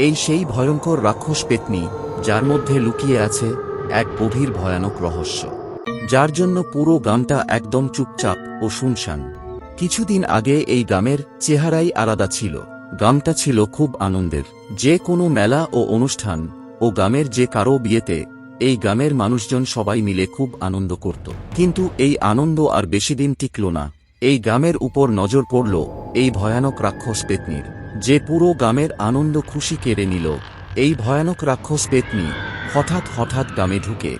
এই সেই ভয়ঙ্কর রাক্ষস পেতনি, যার মধ্যে লুকিয়ে আছে এক গভীর ভয়ানক রহস্য। যার জন্য পুরো গ্রামটা একদম চুপচাপ ও শুনশান। কিছুদিন আগে এই গ্রামের চেহারাই আলাদা ছিল। গ্রামটা ছিল খুব আনন্দের। যে কোনো মেলা ও অনুষ্ঠান ও গ্রামের যে কারও বিয়েতে এই গ্রামের মানুষজন সবাই মিলে খুব আনন্দ করত। কিন্তু এই আনন্দ আর বেশি দিন টিকল না। এই গ্রামের উপর নজর পড়ল এই ভয়ানক রাক্ষস পেতনির। যে পুরো গ্রামের আনন্দ খুশি কেড়ে নিল। এই ভয়ানক রাক্ষস পেতনি হঠাৎ হঠাৎ গ্রামে ঢুকে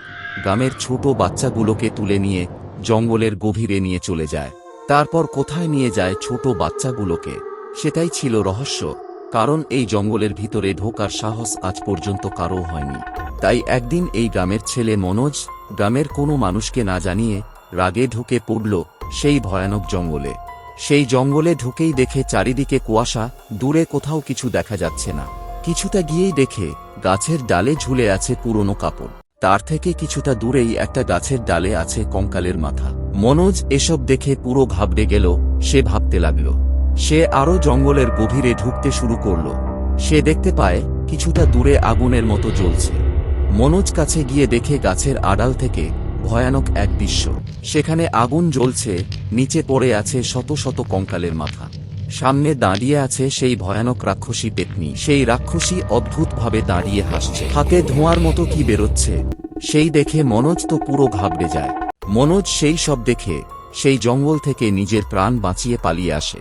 গ্রামের ছোট বাচ্চাগুলোকে তুলে নিয়ে জঙ্গলের গভীরে নিয়ে চলে যায়। তারপর কোথায় নিয়ে যায় ছোট বাচ্চাগুলোকে? সেটাই ছিল রহস্য, কারণ এই জঙ্গলের ভিতরে ঢোকার সাহস আজ পর্যন্ত কারও হয়নি। তাই একদিন এই গ্রামের ছেলে মনোজ গ্রামের কোনো মানুষকে না জানিয়ে রাগে ঢুকে পড়ল সেই ভয়ানক জঙ্গলে। সেই জঙ্গলে ঢুকেই দেখে চারিদিকে কুয়াশা, দূরে কোথাও কিছু দেখা যাচ্ছে না। কিছুটা গিয়েই দেখে গাছের ডালে ঝুলে আছে পুরনো কাপড়। তার থেকে কিছুটা দূরেই একটা গাছের ডালে আছে কঙ্কালের মাথা। মনোজ এসব দেখে পুরো ঘাবড়ে গেল, সে ভাবতে লাগল। সে আরও জঙ্গলের গভীরে ঢুকতে শুরু করল। সে দেখতে পায়, কিছুটা দূরে আগুনের মতো জ্বলছে। মনোজ কাছে গিয়ে দেখে গাছের আড়াল থেকে ভয়ানক এক দৃশ্য। সেখানে আগুন জ্বলছে, নিচে পড়ে আছে শত শত কঙ্কালের মাথা। সামনে দাঁড়িয়ে আছে সেই ভয়ানক রাক্ষসী পেতনি। সেই রাক্ষসী অদ্ভুতভাবে দাঁড়িয়ে হাসছে। হাতে ধোঁয়ার মতো কি বেরোচ্ছে? সেই দেখে মনোজ তো পুরো ঘাবড়ে যায়। মনোজ সেই সব দেখে, সেই জঙ্গল থেকে নিজের প্রাণ বাঁচিয়ে পালিয়ে আসে।